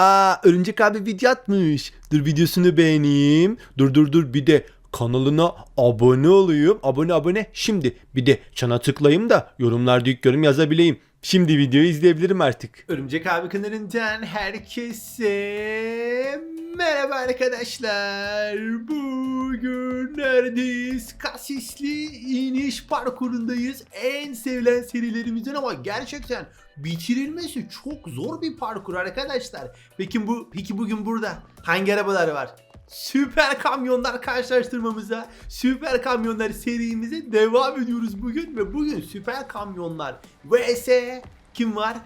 Aa Örümcek abi video atmış. Dur videosunu beğeneyim. Dur dur dur bir de kanalına abone olayım. Abone abone. Şimdi bir de çana tıklayayım da yorumlarda ilk yorum yazabileyim. Şimdi videoyu izleyebilirim artık. Örümcek abi kanalından herkese merhaba arkadaşlar. Bugün neredeyiz? Kasisli iniş parkurundayız. En sevilen serilerimizden ama gerçekten bitirilmesi çok zor bir parkur arkadaşlar. Peki bu peki bugün burada hangi arabalar var? Süper kamyonlar karşılaştırmamıza, süper kamyonlar serimize devam ediyoruz bugün ve bugün süper kamyonlar vs kim var?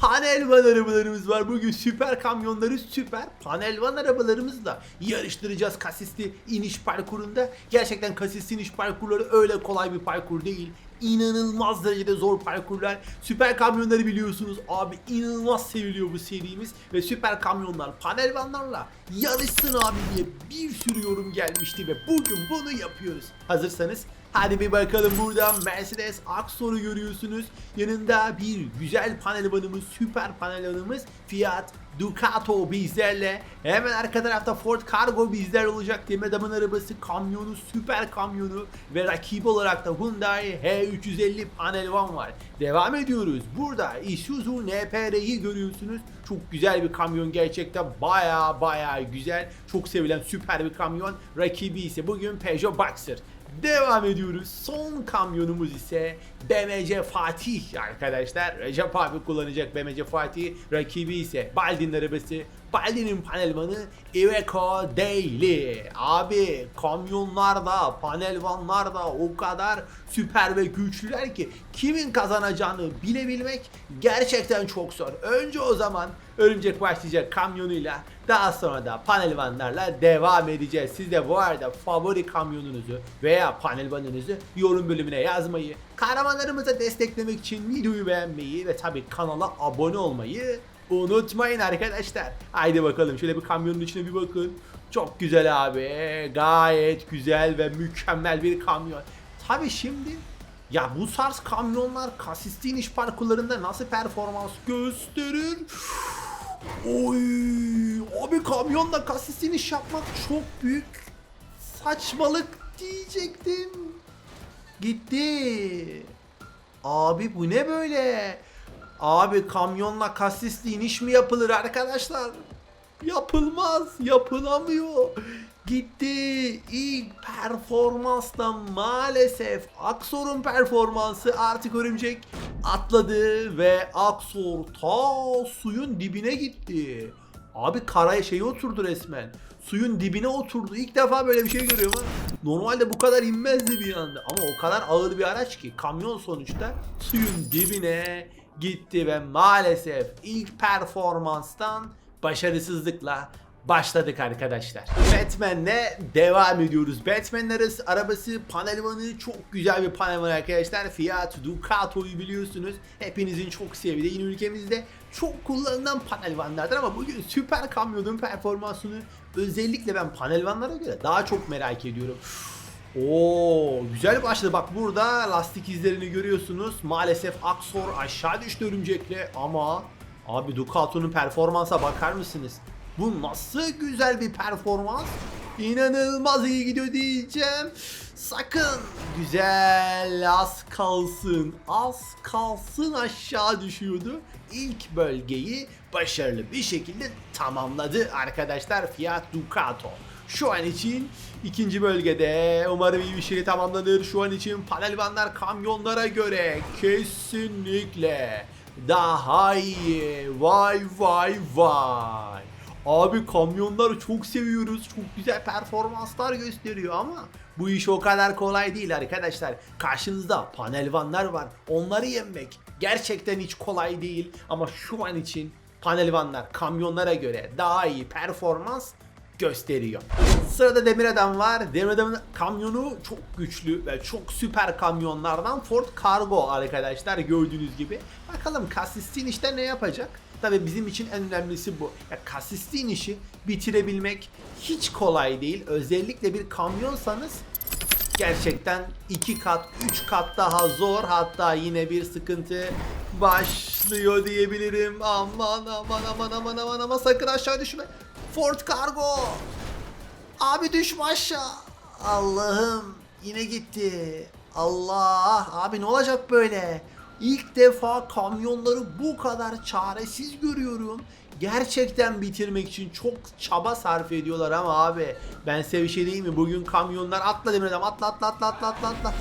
Panelvan arabalarımız var. Bugün süper kamyonları süper panelvan arabalarımızla yarıştıracağız kasisli iniş parkurunda. Gerçekten kasisli iniş parkurları öyle kolay bir parkur değil. İnanılmaz derecede zor parkurlar. Süper kamyonları biliyorsunuz abi inanılmaz seviliyor bu serimiz. Ve süper kamyonlar panelvanlarla yarışsın abi diye bir sürü yorum gelmişti ve bugün bunu yapıyoruz. Hazırsanız Hadi bir bakalım buradan Mercedes Axor'u görüyorsunuz. Yanında bir güzel panelvanımız, süper panelvanımız Fiat Ducato bizlerle. Hemen arka tarafta Ford Cargo bizler olacak. Demir adamın arabası, kamyonu, süper kamyonu ve rakibi olarak da Hyundai H350 panelvan var. Devam ediyoruz. Burada Isuzu NPR'yi görüyorsunuz. Çok güzel bir kamyon gerçekten baya baya güzel. Çok sevilen süper bir kamyon. Rakibi ise bugün Peugeot Boxer. Devam ediyoruz. Son kamyonumuz ise BMC Fatih arkadaşlar. Recep abi kullanacak BMC Fatih. Rakibi ise Baldi'nin arabası. Baldi'nin panelvanı Iveco Daily. Abi kamyonlarda, panelvanlarda o kadar süper ve güçlüler ki kimin kazanacağını bilebilmek gerçekten çok zor. Önce o zaman Örümcek başlayacak kamyonuyla daha sonra da panelvanlarla devam edeceğiz. Siz de bu arada favori kamyonunuzu veya panelvanınızı yorum bölümüne yazmayı, kahramanlarımıza desteklemek için videoyu beğenmeyi ve tabii kanala abone olmayı unutmayın arkadaşlar. Haydi bakalım şöyle bir kamyonun içine bir bakın. Çok güzel abi. Gayet güzel ve mükemmel bir kamyon. Tabii şimdi ya bu tarz kamyonlar kasisli iniş parkurlarında nasıl performans gösterir? Oy, abi kamyonla kasisli iniş yapmak çok büyük saçmalık diyecektim. Gitti. Abi bu ne böyle? Abi kamyonla kasisli iniş mi yapılır arkadaşlar? Yapılmaz, yapılamıyor. Gitti. İlk performansla maalesef Aksor'un performansı artık örümcek atladı ve Aksor ta suyun dibine gitti. Abi karaya şey oturdu resmen. Suyun dibine oturdu. İlk defa böyle bir şey görüyorum. Normalde bu kadar inmezdi bir anda. Ama o kadar ağır bir araç ki kamyon sonuçta suyun dibine gitti ve maalesef ilk performanstan başarısızlıkla başladık arkadaşlar. Batman'le devam ediyoruz. Batman'in arası, arabası panelvanı çok güzel bir panelvan arkadaşlar. Fiat Ducato'yu biliyorsunuz. Hepinizin çok sevdiği yine ülkemizde çok kullanılan panelvanlardır ama bugün süper kamyonun performansını özellikle ben panelvanlara göre daha çok merak ediyorum. Oo güzel başladı. Bak burada lastik izlerini görüyorsunuz. Maalesef Aksor aşağı düştü örümcekle ama abi Ducato'nun performansa bakar mısınız? Bu nasıl güzel bir performans? İnanılmaz iyi gidiyor diyeceğim. Sakın güzel az kalsın az kalsın aşağı düşüyordu. İlk bölgeyi başarılı bir şekilde tamamladı arkadaşlar Fiat Ducato. Şu an için ikinci bölgede umarım iyi bir şey tamamlanır. Şu an için panelvanlar kamyonlara göre kesinlikle daha iyi. Vay vay vay. Abi kamyonları çok seviyoruz. Çok güzel performanslar gösteriyor ama bu iş o kadar kolay değil arkadaşlar. Karşınızda panelvanlar var. Onları yenmek gerçekten hiç kolay değil. Ama şu an için panelvanlar kamyonlara göre daha iyi performans gösteriyor. Sırada Demir Adam var. Demir Adam'ın kamyonu çok güçlü ve çok süper kamyonlardan Ford Cargo arkadaşlar gördüğünüz gibi. Bakalım kasistin işte ne yapacak? Tabii bizim için en önemlisi bu. Ya kasistin işi bitirebilmek hiç kolay değil. Özellikle bir kamyonsanız gerçekten iki kat, üç kat daha zor. Hatta yine bir sıkıntı baş başlıyor diyebilirim. Aman aman aman aman aman aman sakın aşağı düşme. Ford Cargo. Abi düşme aşağı. Allah'ım yine gitti. Allah abi ne olacak böyle? İlk defa kamyonları bu kadar çaresiz görüyorum. Gerçekten bitirmek için çok çaba sarf ediyorlar ama abi ben size bir şey diyeyim mi? Bugün kamyonlar atla demir adam atla atla atla atla atla atla.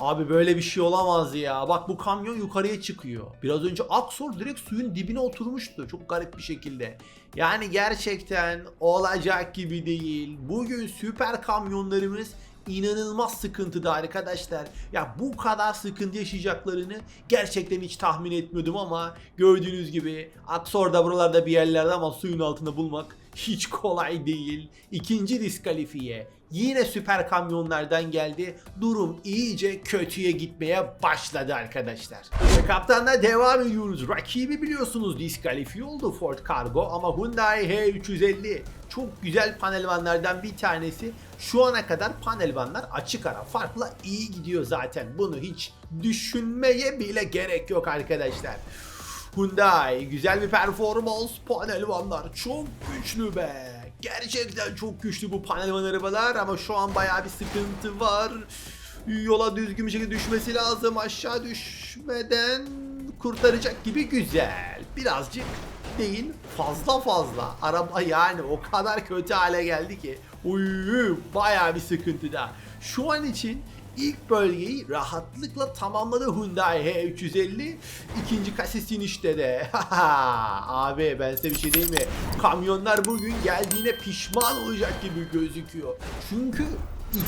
Abi böyle bir şey olamaz ya. Bak bu kamyon yukarıya çıkıyor. Biraz önce Aksor direkt suyun dibine oturmuştu. Çok garip bir şekilde. Yani gerçekten olacak gibi değil. Bugün süper kamyonlarımız inanılmaz sıkıntıda arkadaşlar. Ya bu kadar sıkıntı yaşayacaklarını gerçekten hiç tahmin etmiyordum ama gördüğünüz gibi Aksor da buralarda bir yerlerde ama suyun altında bulmak hiç kolay değil. İkinci diskalifiye yine süper kamyonlardan geldi. Durum iyice kötüye gitmeye başladı arkadaşlar. Ve kaptanla devam ediyoruz. Rakibi biliyorsunuz diskalifiye oldu Ford Cargo ama Hyundai H350 çok güzel panelvanlardan bir tanesi. Şu ana kadar panelvanlar açık ara farkla iyi gidiyor zaten. Bunu hiç düşünmeye bile gerek yok arkadaşlar. Hyundai güzel bir performans panelvanlar çok güçlü be. Gerçekten çok güçlü bu panelvan arabalar ama şu an bayağı bir sıkıntı var. Yola düzgün bir şekilde düşmesi lazım. Aşağı düşmeden kurtaracak gibi güzel. Birazcık değil fazla fazla. Araba yani o kadar kötü hale geldi ki. Uy, bayağı bir sıkıntıda. Şu an için ilk bölgeyi rahatlıkla tamamladı Hyundai H350. İkinci kasis inişte de. Abi ben size bir şey diyeyim mi? Kamyonlar bugün geldiğine pişman olacak gibi gözüküyor. Çünkü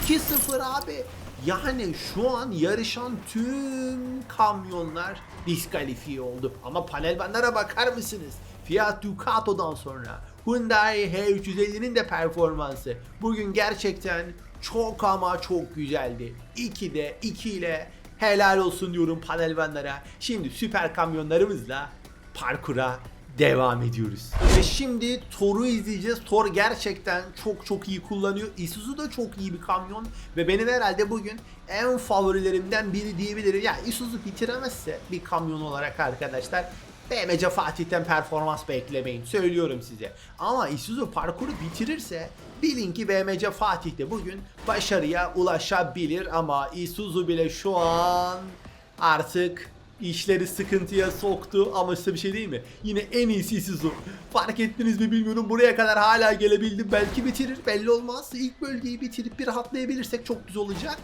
2-0 abi. Yani şu an yarışan tüm kamyonlar diskalifiye oldu. Ama panelvanlara bakar mısınız? Fiat Ducato'dan sonra Hyundai H350'nin de performansı bugün gerçekten çok ama çok güzeldi. 2'de 2 ile helal olsun diyorum panelvanlara. Şimdi süper kamyonlarımızla parkura devam ediyoruz. Ve şimdi Thor'u izleyeceğiz. Thor gerçekten çok çok iyi kullanıyor. Isuzu da çok iyi bir kamyon ve benim herhalde bugün en favorilerimden biri diyebilirim. Ya Isuzu bitiremezse bir kamyon olarak arkadaşlar BMC Fatih'ten performans beklemeyin. Söylüyorum size. Ama Isuzu parkuru bitirirse bilin ki BMC Fatih de bugün başarıya ulaşabilir ama Isuzu bile şu an artık işleri sıkıntıya soktu ama size bir şey değil mi? Yine en iyisi Isuzu. Fark ettiniz mi bilmiyorum buraya kadar hala gelebildim. Belki bitirir belli olmaz. İlk bölgeyi bitirip bir rahatlayabilirsek çok güzel olacak.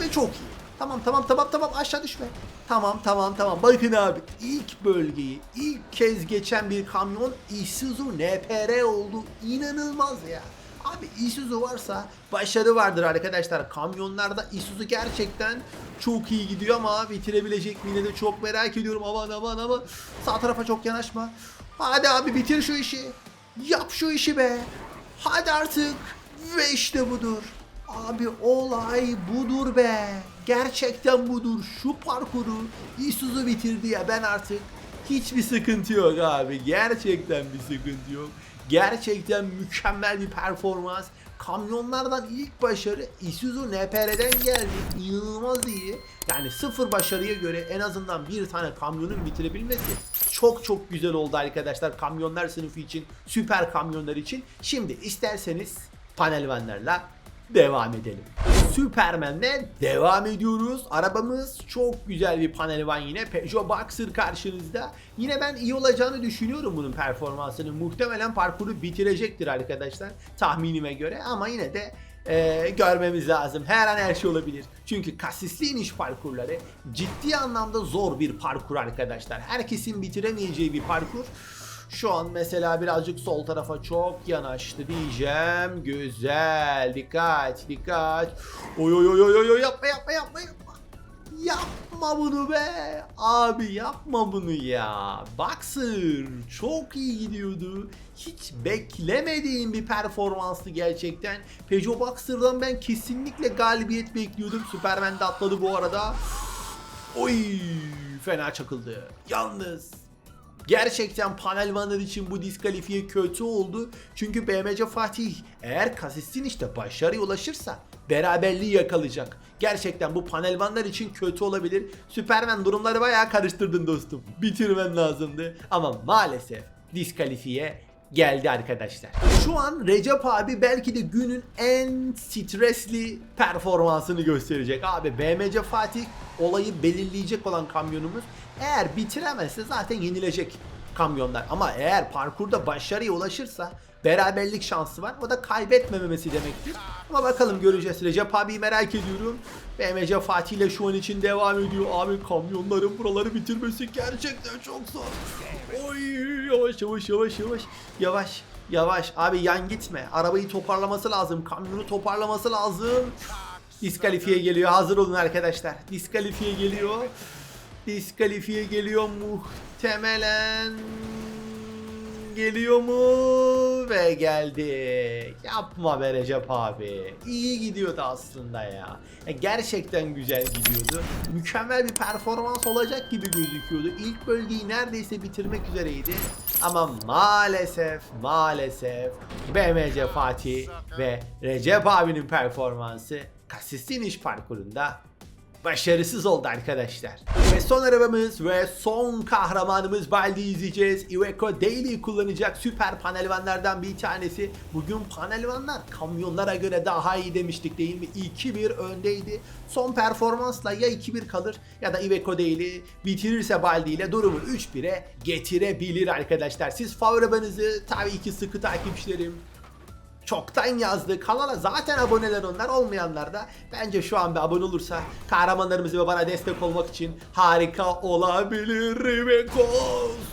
Ve çok iyi. Tamam tamam tamam tamam aşağı düşme. Tamam tamam tamam. Bakın abi ilk bölgeyi ilk kez geçen bir kamyon Isuzu NPR oldu. İnanılmaz ya. Abi Isuzu varsa başarı vardır arkadaşlar. Kamyonlarda Isuzu gerçekten çok iyi gidiyor ama bitirebilecek mi de çok merak ediyorum. Aman aman aman. Sağ tarafa çok yanaşma. Hadi abi bitir şu işi. Yap şu işi be. Hadi artık. Ve işte budur. Abi olay budur be. Gerçekten budur. Şu parkuru Isuzu bitirdi ya ben artık hiçbir sıkıntı yok abi. Gerçekten bir sıkıntı yok. Gerçekten mükemmel bir performans. Kamyonlardan ilk başarı Isuzu NPR'den geldi. İnanılmaz iyi. Yani sıfır başarıya göre en azından bir tane kamyonun bitirebilmesi çok çok güzel oldu arkadaşlar. Kamyonlar sınıfı için, süper kamyonlar için. Şimdi isterseniz panelvanlarla devam edelim. Superman'le devam ediyoruz. Arabamız çok güzel bir panel van yine. Peugeot Boxer karşınızda. Yine ben iyi olacağını düşünüyorum bunun performansını. Muhtemelen parkuru bitirecektir arkadaşlar. Tahminime göre ama yine de e, görmemiz lazım. Her an her şey olabilir. Çünkü kasisli iniş parkurları ciddi anlamda zor bir parkur arkadaşlar. Herkesin bitiremeyeceği bir parkur. Şu an mesela birazcık sol tarafa çok yanaştı diyeceğim. Güzel. Dikkat, dikkat. Oy oy oy oy oy, yapma yapma yapma yapma. Yapma bunu be. Abi yapma bunu ya. Boxer çok iyi gidiyordu. Hiç beklemediğim bir performanstı gerçekten. Peugeot Boxer'dan ben kesinlikle galibiyet bekliyordum. Superman de atladı bu arada. Oy fena çakıldı. Yalnız Gerçekten panelvanlar için bu diskalifiye kötü oldu. Çünkü BMC Fatih eğer Kasistin işte başarıya ulaşırsa beraberliği yakalayacak. Gerçekten bu panelvanlar için kötü olabilir. Süpermen durumları bayağı karıştırdın dostum. Bitirmen lazımdı. Ama maalesef diskalifiye geldi arkadaşlar. Şu an Recep abi belki de günün en stresli performansını gösterecek. Abi BMC Fatih olayı belirleyecek olan kamyonumuz. Eğer bitiremezse zaten yenilecek kamyonlar. Ama eğer parkurda başarıya ulaşırsa beraberlik şansı var. O da kaybetmememesi demektir. Ama bakalım göreceğiz. Recep abiyi merak ediyorum. BMC Fatih ile şu an için devam ediyor. Abi kamyonların buraları bitirmesi gerçekten çok zor. Oy yavaş yavaş yavaş yavaş. Yavaş yavaş. Abi yan gitme. Arabayı toparlaması lazım. Kamyonu toparlaması lazım. Diskalifiye geliyor. Hazır olun arkadaşlar. Diskalifiye geliyor. Diskalifiye geliyor muhtemelen. Geliyor mu? Ve geldi. Yapma be Recep abi. İyi gidiyordu aslında ya. Ya Gerçekten güzel gidiyordu. Mükemmel bir performans olacak gibi gözüküyordu. İlk bölgeyi neredeyse bitirmek üzereydi. Ama maalesef maalesef BMC Fatih ve Recep abinin performansı Kasistin iş parkurunda başarısız oldu arkadaşlar. Ve son arabamız ve son kahramanımız Baldi izleyeceğiz. Iveco Daily kullanacak süper panelvanlardan bir tanesi. Bugün panelvanlar kamyonlara göre daha iyi demiştik değil mi? 2-1 öndeydi. Son performansla ya 2-1 kalır ya da Iveco Daily bitirirse Baldi ile durumu 3-1'e getirebilir arkadaşlar. Siz favori tabii ki sıkı takipçilerim çoktan yazdı. Kanala zaten aboneler onlar olmayanlar da bence şu an bir abone olursa kahramanlarımızı ve bana destek olmak için harika olabilir. Rebeko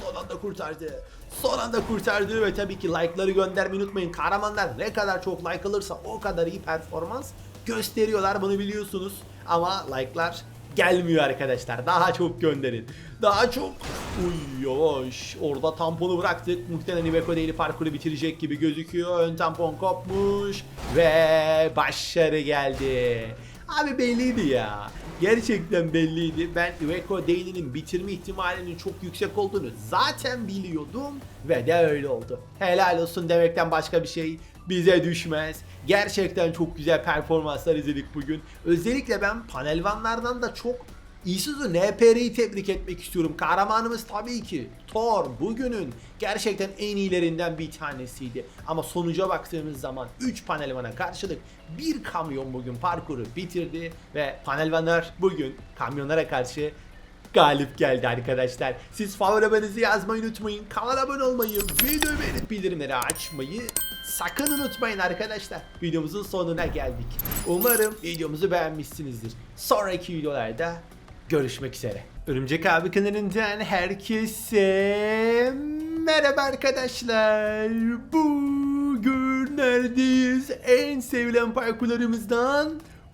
son anda kurtardı. Son anda kurtardı ve tabii ki like'ları göndermeyi unutmayın. Kahramanlar ne kadar çok like alırsa o kadar iyi performans gösteriyorlar bunu biliyorsunuz. Ama like'lar gelmiyor arkadaşlar. Daha çok gönderin. Daha çok. Uy yavaş. Orada tamponu bıraktık. Muhtemelen Iveco değil parkuru bitirecek gibi gözüküyor. Ön tampon kopmuş. Ve başarı geldi. Abi belliydi ya. Gerçekten belliydi. Ben Iveco Daily'nin bitirme ihtimalinin çok yüksek olduğunu zaten biliyordum. Ve de öyle oldu. Helal olsun demekten başka bir şey bize düşmez. Gerçekten çok güzel performanslar izledik bugün. Özellikle ben panelvanlardan da çok Isuzu NPR'yi tebrik etmek istiyorum. Kahramanımız tabii ki Thor bugünün gerçekten en iyilerinden bir tanesiydi. Ama sonuca baktığımız zaman 3 panelvana karşılık bir kamyon bugün parkuru bitirdi ve panelvanlar bugün kamyonlara karşı galip geldi arkadaşlar. Siz favori arabanızı yazmayı unutmayın. Kanala abone olmayı, video beğenip bildirimleri açmayı sakın unutmayın arkadaşlar. Videomuzun sonuna geldik. Umarım videomuzu beğenmişsinizdir. Sonraki videolarda görüşmek üzere. Örümcek abi kanalından herkese merhaba arkadaşlar. Bugün neredeyiz? En sevilen parkurlarımızdan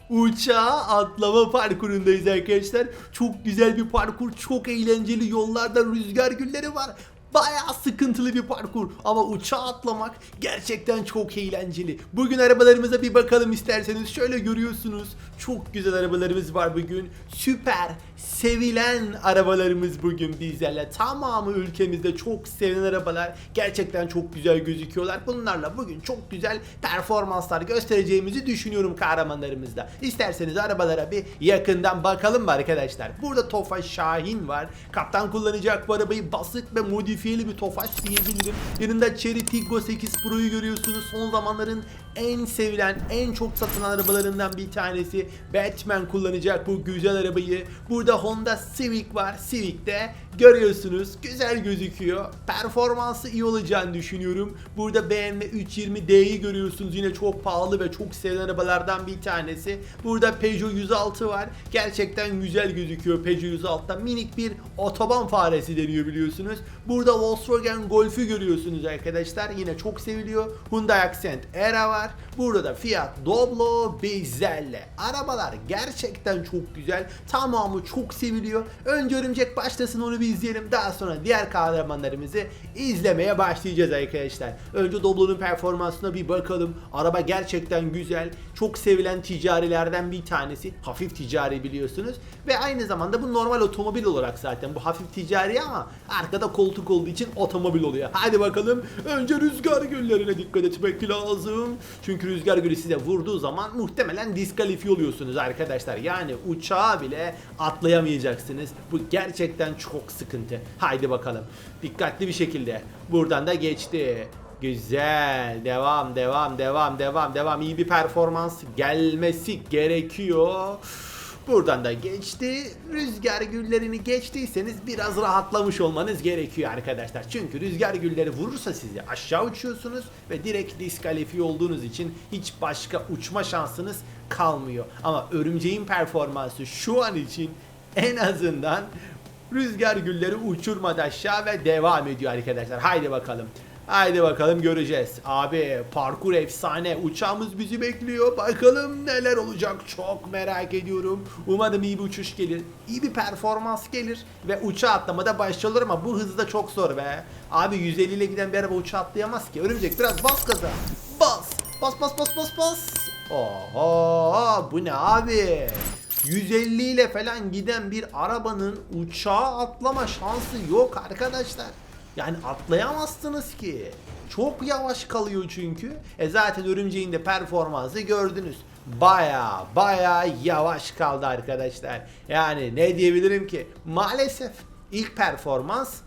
Uçağa atlama parkurundayız arkadaşlar. Çok güzel bir parkur, çok eğlenceli yollarda rüzgar gülleri var. Bayağı sıkıntılı bir parkur ama uçağa atlamak gerçekten çok eğlenceli. Bugün arabalarımıza bir bakalım isterseniz. Şöyle görüyorsunuz. Çok güzel arabalarımız var bugün. Süper, sevilen arabalarımız bugün bizlerle. Tamamı ülkemizde çok sevilen arabalar. Gerçekten çok güzel gözüküyorlar. Bunlarla bugün çok güzel performanslar göstereceğimizi düşünüyorum kahramanlarımızda. İsterseniz arabalara bir yakından bakalım mı arkadaşlar? Burada Tofaş Şahin var. Kaptan kullanacak bu arabayı basık ve modifiyeli bir Tofaş diyebilirim. Yanında Cherry Tiggo 8 Pro'yu görüyorsunuz. Son zamanların en sevilen, en çok satılan arabalarından bir tanesi. Batman kullanacak bu güzel arabayı. Burada Honda Civic var. Civic de görüyorsunuz. Güzel gözüküyor. Performansı iyi olacağını düşünüyorum. Burada BMW 320D'yi görüyorsunuz. Yine çok pahalı ve çok sevilen arabalardan bir tanesi. Burada Peugeot 106 var. Gerçekten güzel gözüküyor Peugeot 106'da. Minik bir otoban faresi deniyor biliyorsunuz. Burada Volkswagen Golf'ü görüyorsunuz arkadaşlar. Yine çok seviliyor. Hyundai Accent Era var. Burada da Fiat Doblo bizlerle. Arabalar gerçekten çok güzel. Tamamı çok seviliyor. Önce Örümcek başlasın onu bir izleyelim. Daha sonra diğer kahramanlarımızı izlemeye başlayacağız arkadaşlar. Önce Doblo'nun performansına bir bakalım. Araba gerçekten güzel. Çok sevilen ticarilerden bir tanesi. Hafif ticari biliyorsunuz. Ve aynı zamanda bu normal otomobil olarak zaten. Bu hafif ticari ama arkada koltuk olduğu için otomobil oluyor. Hadi bakalım. Önce rüzgar güllerine dikkat etmek lazım. Çünkü rüzgar gülü size vurduğu zaman muhtemelen diskalifiye oluyorsunuz arkadaşlar. Yani uçağa bile atlayamayacaksınız. Bu gerçekten çok sıkıntı. Haydi bakalım. Dikkatli bir şekilde. Buradan da geçti. Güzel. Devam, devam, devam, devam, devam. İyi bir performans gelmesi gerekiyor. Buradan da geçti. Rüzgar güllerini geçtiyseniz biraz rahatlamış olmanız gerekiyor arkadaşlar. Çünkü rüzgar gülleri vurursa sizi aşağı uçuyorsunuz ve direkt diskalifiye olduğunuz için hiç başka uçma şansınız kalmıyor. Ama örümceğin performansı şu an için en azından rüzgar gülleri uçurmadı aşağı ve devam ediyor arkadaşlar. Haydi bakalım. Haydi bakalım göreceğiz. Abi parkur efsane. Uçağımız bizi bekliyor. Bakalım neler olacak. Çok merak ediyorum. Umarım iyi bir uçuş gelir. İyi bir performans gelir. Ve uçağa atlamada başarılır ama bu hızda çok zor be. Abi 150 ile giden bir araba uçağa atlayamaz ki. Örümcek biraz bas gaza. Bas. Bas bas bas bas bas. Oho bu ne abi? 150 ile falan giden bir arabanın uçağa atlama şansı yok arkadaşlar. Yani atlayamazsınız ki. Çok yavaş kalıyor çünkü. E zaten örümceğin de performansı gördünüz. Baya baya yavaş kaldı arkadaşlar. Yani ne diyebilirim ki? Maalesef ilk performans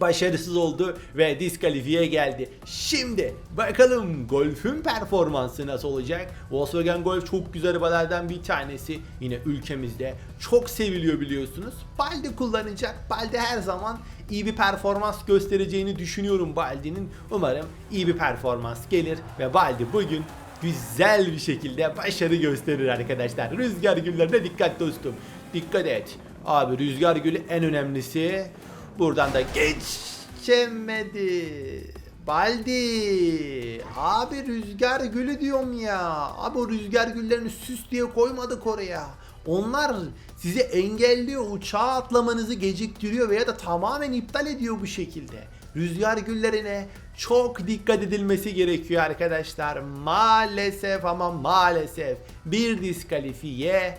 başarısız oldu ve diskalifiye geldi. Şimdi bakalım Golf'ün performansı nasıl olacak? Volkswagen Golf çok güzel arabalardan bir tanesi. Yine ülkemizde çok seviliyor biliyorsunuz. Baldi kullanacak. Baldi her zaman iyi bir performans göstereceğini düşünüyorum Baldi'nin. Umarım iyi bir performans gelir ve Baldi bugün güzel bir şekilde başarı gösterir arkadaşlar. Rüzgar güllerine dikkat dostum. Dikkat et. Abi rüzgar gülü en önemlisi. Buradan da geçemedi. Baldi. Abi rüzgar gülü diyorum ya. Abi o rüzgar güllerini süs diye koymadık oraya. Onlar sizi engelliyor, uçağa atlamanızı geciktiriyor veya da tamamen iptal ediyor bu şekilde. Rüzgar güllerine çok dikkat edilmesi gerekiyor arkadaşlar. Maalesef ama maalesef bir diskalifiye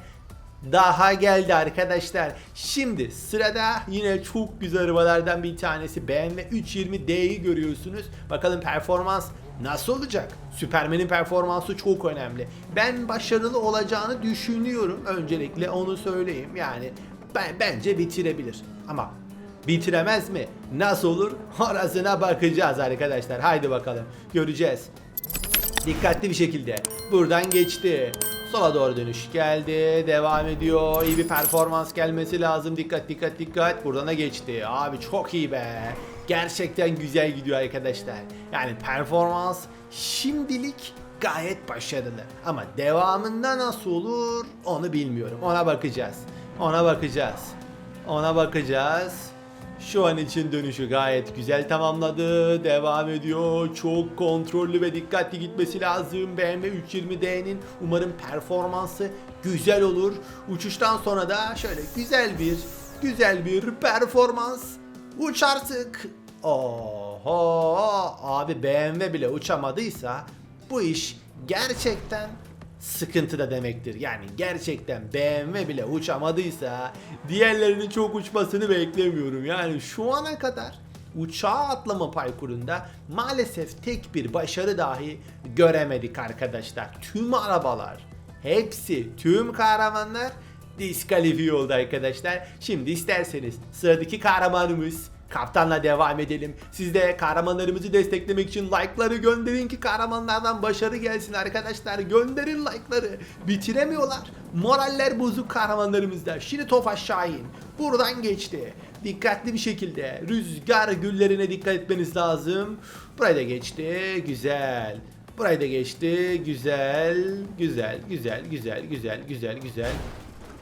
daha geldi arkadaşlar. Şimdi sırada yine çok güzel arabalardan bir tanesi BMW 320D'yi görüyorsunuz. Bakalım performans nasıl olacak? Superman'in performansı çok önemli. Ben başarılı olacağını düşünüyorum. Öncelikle onu söyleyeyim. Yani ben bence bitirebilir. Ama bitiremez mi? Nasıl olur? Orasına bakacağız arkadaşlar. Haydi bakalım. Göreceğiz. Dikkatli bir şekilde. Buradan geçti. Sola doğru dönüş geldi. Devam ediyor. İyi bir performans gelmesi lazım. Dikkat dikkat dikkat. Buradan da geçti. Abi çok iyi be. Gerçekten güzel gidiyor arkadaşlar. Yani performans şimdilik gayet başarılı. Ama devamında nasıl olur onu bilmiyorum. Ona bakacağız. Ona bakacağız. Ona bakacağız. Şu an için dönüşü gayet güzel tamamladı. Devam ediyor. Çok kontrollü ve dikkatli gitmesi lazım. BMW 320D'nin umarım performansı güzel olur. Uçuştan sonra da şöyle güzel bir güzel bir performans. Uç artık. Oho abi BMW bile uçamadıysa bu iş gerçekten sıkıntıda demektir. Yani gerçekten BMW bile uçamadıysa diğerlerinin çok uçmasını beklemiyorum. Yani şu ana kadar uçağa atlama parkurunda maalesef tek bir başarı dahi göremedik arkadaşlar. Tüm arabalar, hepsi, tüm kahramanlar diskalifiye oldu arkadaşlar. Şimdi isterseniz sıradaki kahramanımız Kaptanla devam edelim. Siz de kahramanlarımızı desteklemek için like'ları gönderin ki kahramanlardan başarı gelsin arkadaşlar. Gönderin like'ları. Bitiremiyorlar. Moraller bozuk kahramanlarımızda. Şimdi Tofaş Şahin buradan geçti. Dikkatli bir şekilde rüzgar güllerine dikkat etmeniz lazım. Buraya da geçti. Güzel. Burayı da geçti. Güzel. Güzel. Güzel. Güzel. Güzel. Güzel. Güzel.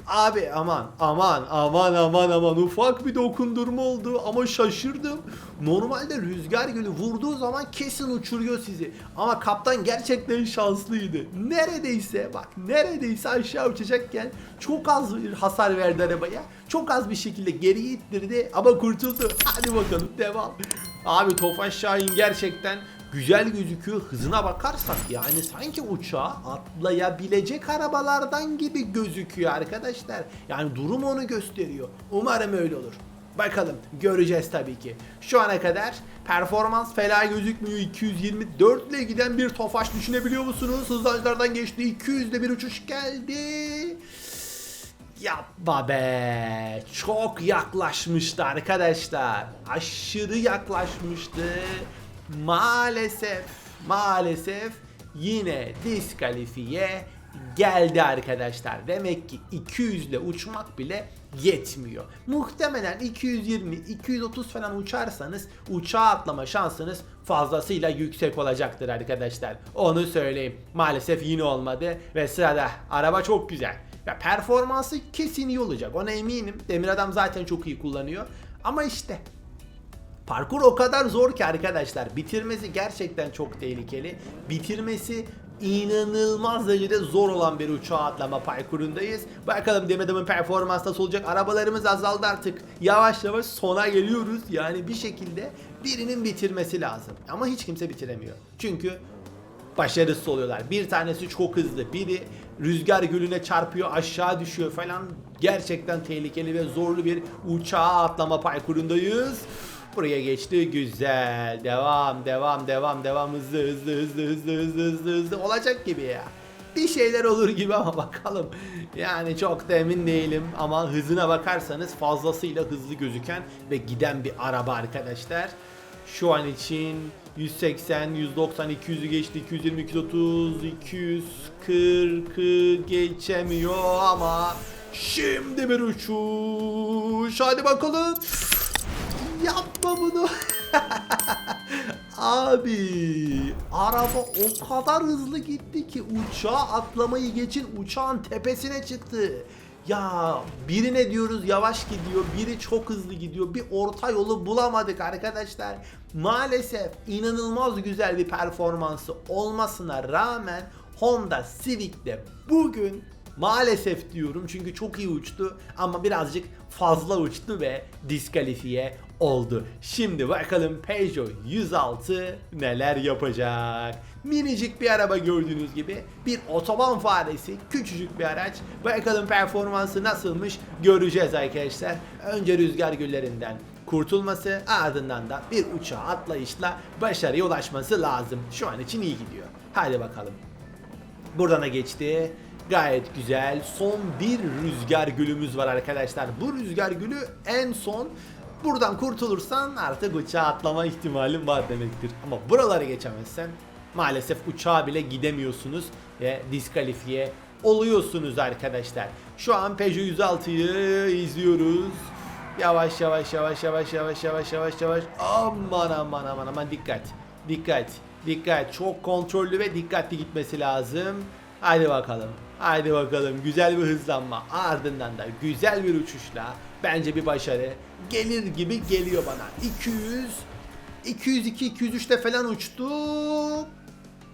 Abi aman aman aman aman aman ufak bir dokundurma oldu ama şaşırdım. Normalde rüzgar gülü vurduğu zaman kesin uçuruyor sizi. Ama kaptan gerçekten şanslıydı. Neredeyse bak neredeyse aşağı uçacakken çok az bir hasar verdi arabaya. Çok az bir şekilde geriye ittirdi ama kurtuldu. Hadi bakalım devam. Abi Tofaş Şahin gerçekten güzel gözüküyor. Hızına bakarsak yani sanki uçağı atlayabilecek arabalardan gibi gözüküyor arkadaşlar. Yani durum onu gösteriyor. Umarım öyle olur. Bakalım göreceğiz tabii ki. Şu ana kadar performans fena gözükmüyor. 224 ile giden bir Tofaş düşünebiliyor musunuz? Hızlançlardan geçti. 200'de bir uçuş geldi. Yapma be. Çok yaklaşmıştı arkadaşlar. Aşırı yaklaşmıştı. Maalesef, maalesef yine diskalifiye geldi arkadaşlar. Demek ki 200 ile uçmak bile yetmiyor. Muhtemelen 220, 230 falan uçarsanız uçağa atlama şansınız fazlasıyla yüksek olacaktır arkadaşlar. Onu söyleyeyim. Maalesef yine olmadı ve sırada araba çok güzel. Ya performansı kesin iyi olacak. Ona eminim. Demir Adam zaten çok iyi kullanıyor. Ama işte Parkur o kadar zor ki arkadaşlar. Bitirmesi gerçekten çok tehlikeli. Bitirmesi inanılmaz derecede zor olan bir uçağa atlama parkurundayız. Bakalım Demir Adam'ın performansı nasıl olacak? Arabalarımız azaldı artık. Yavaş yavaş sona geliyoruz. Yani bir şekilde birinin bitirmesi lazım. Ama hiç kimse bitiremiyor. Çünkü başarısız oluyorlar. Bir tanesi çok hızlı, biri rüzgar gülüne çarpıyor, aşağı düşüyor falan. Gerçekten tehlikeli ve zorlu bir uçağa atlama parkurundayız. Buraya geçti güzel. Devam, devam, devam, devam. Hızlı, hızlı, hızlı, hızlı, hızlı, hızlı, hızlı. Olacak gibi ya. Bir şeyler olur gibi ama bakalım. Yani çok da emin değilim ama hızına bakarsanız fazlasıyla hızlı gözüken ve giden bir araba arkadaşlar. Şu an için 180, 190, 200'ü geçti, 220, 230, 240'ı geçemiyor ama şimdi bir uçuş. Hadi bakalım. Yapma bunu. Abi araba o kadar hızlı gitti ki uçağa atlamayı geçin uçağın tepesine çıktı. Ya birine diyoruz yavaş gidiyor, biri çok hızlı gidiyor. Bir orta yolu bulamadık arkadaşlar. Maalesef inanılmaz güzel bir performansı olmasına rağmen Honda Civic'te bugün Maalesef diyorum çünkü çok iyi uçtu ama birazcık fazla uçtu ve diskalifiye oldu. Şimdi bakalım Peugeot 106 neler yapacak. Minicik bir araba gördüğünüz gibi bir otoban faresi küçücük bir araç. Bakalım performansı nasılmış göreceğiz arkadaşlar. Önce rüzgar güllerinden kurtulması ardından da bir uçağa atlayışla başarıya ulaşması lazım. Şu an için iyi gidiyor. Hadi bakalım. Buradan da geçti. Gayet güzel. Son bir rüzgar gülümüz var arkadaşlar. Bu rüzgar gülü en son buradan kurtulursan artık uçağa atlama ihtimalin var demektir. Ama buraları geçemezsen maalesef uçağa bile gidemiyorsunuz ve diskalifiye oluyorsunuz arkadaşlar. Şu an Peugeot 106'yı izliyoruz. Yavaş yavaş yavaş yavaş yavaş yavaş yavaş yavaş. Aman aman aman aman dikkat. Dikkat. Dikkat. Çok kontrollü ve dikkatli gitmesi lazım. Hadi bakalım. Hadi bakalım. Güzel bir hızlanma. Ardından da güzel bir uçuşla bence bir başarı gelir gibi geliyor bana. 200 202 203'te falan uçtu.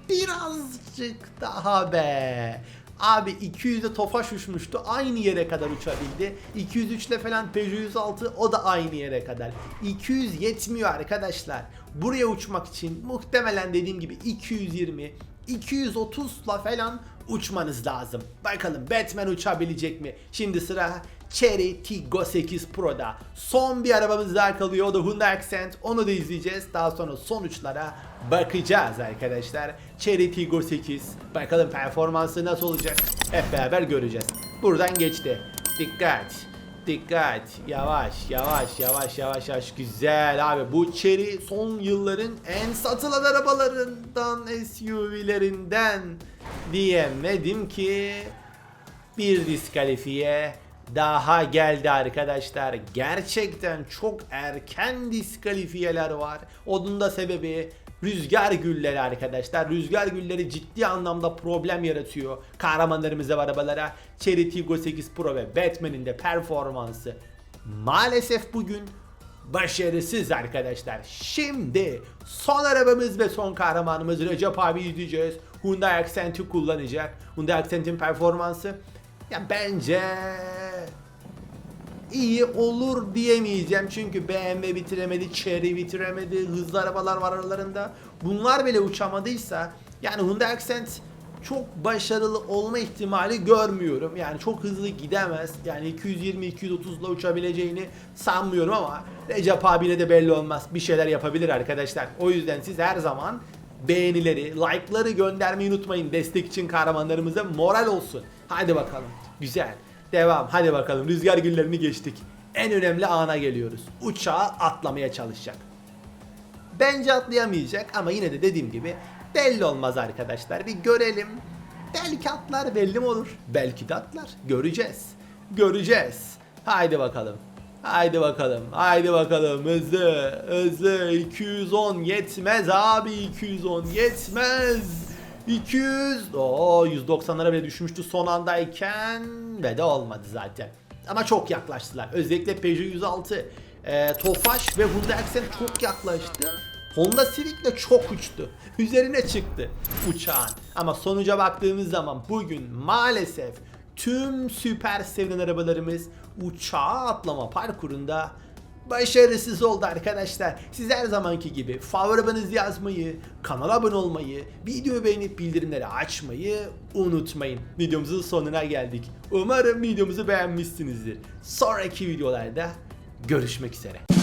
Birazcık daha be. Abi 200'de Tofaş uçmuştu. Aynı yere kadar uçabildi. 203'le falan Peugeot 106 o da aynı yere kadar. 200 yetmiyor arkadaşlar. Buraya uçmak için muhtemelen dediğim gibi 220 230'la falan uçmanız lazım. Bakalım Batman uçabilecek mi? Şimdi sıra Cherry Tiggo 8 Pro'da. Son bir arabamız daha kalıyor. O da Hyundai Accent. Onu da izleyeceğiz. Daha sonra sonuçlara bakacağız arkadaşlar. Cherry Tiggo 8. Bakalım performansı nasıl olacak? Hep beraber göreceğiz. Buradan geçti. Dikkat. Dikkat. Yavaş, yavaş, yavaş, yavaş, yavaş. Güzel abi. Bu Cherry son yılların en satılan arabalarından, SUV'lerinden diyemedim ki bir diskalifiye daha geldi arkadaşlar. Gerçekten çok erken diskalifiyeler var. Onun da sebebi Rüzgar gülleri arkadaşlar. Rüzgar gülleri ciddi anlamda problem yaratıyor. Kahramanlarımıza ve arabalara. Cherry Tiggo 8 Pro ve Batman'in de performansı maalesef bugün başarısız arkadaşlar. Şimdi son arabamız ve son kahramanımız Recep abi izleyeceğiz. Hyundai Accent'i kullanacak. Hyundai Accent'in performansı ya bence iyi olur diyemeyeceğim çünkü BMW bitiremedi, Chery bitiremedi, hızlı arabalar var aralarında. Bunlar bile uçamadıysa yani Hyundai Accent çok başarılı olma ihtimali görmüyorum. Yani çok hızlı gidemez. Yani 220-230 ile uçabileceğini sanmıyorum ama Recep abine de belli olmaz. Bir şeyler yapabilir arkadaşlar. O yüzden siz her zaman beğenileri, like'ları göndermeyi unutmayın. Destek için kahramanlarımıza moral olsun. Hadi bakalım. Güzel. Devam. Hadi bakalım. Rüzgar güllerini geçtik. En önemli ana geliyoruz. Uçağa atlamaya çalışacak. Bence atlayamayacak ama yine de dediğim gibi belli olmaz arkadaşlar. Bir görelim. Belki atlar belli mi olur? Belki de atlar. Göreceğiz. Göreceğiz. Haydi bakalım. Haydi bakalım. Haydi bakalım. Hızlı. Hızlı. 210 yetmez abi. 210 yetmez. 200. Oo 190'lara bile düşmüştü son andayken ve de olmadı zaten. Ama çok yaklaştılar. Özellikle Peugeot 106, e, Tofaş ve Hyundai Accent çok yaklaştı. Honda Civic de çok uçtu. Üzerine çıktı uçağın. Ama sonuca baktığımız zaman bugün maalesef tüm süper sevilen arabalarımız uçağa atlama parkurunda başarısız oldu arkadaşlar. Siz her zamanki gibi favorilerinizi yazmayı, kanala abone olmayı, videoyu beğenip bildirimleri açmayı unutmayın. Videomuzun sonuna geldik. Umarım videomuzu beğenmişsinizdir. Sonraki videolarda görüşmek üzere.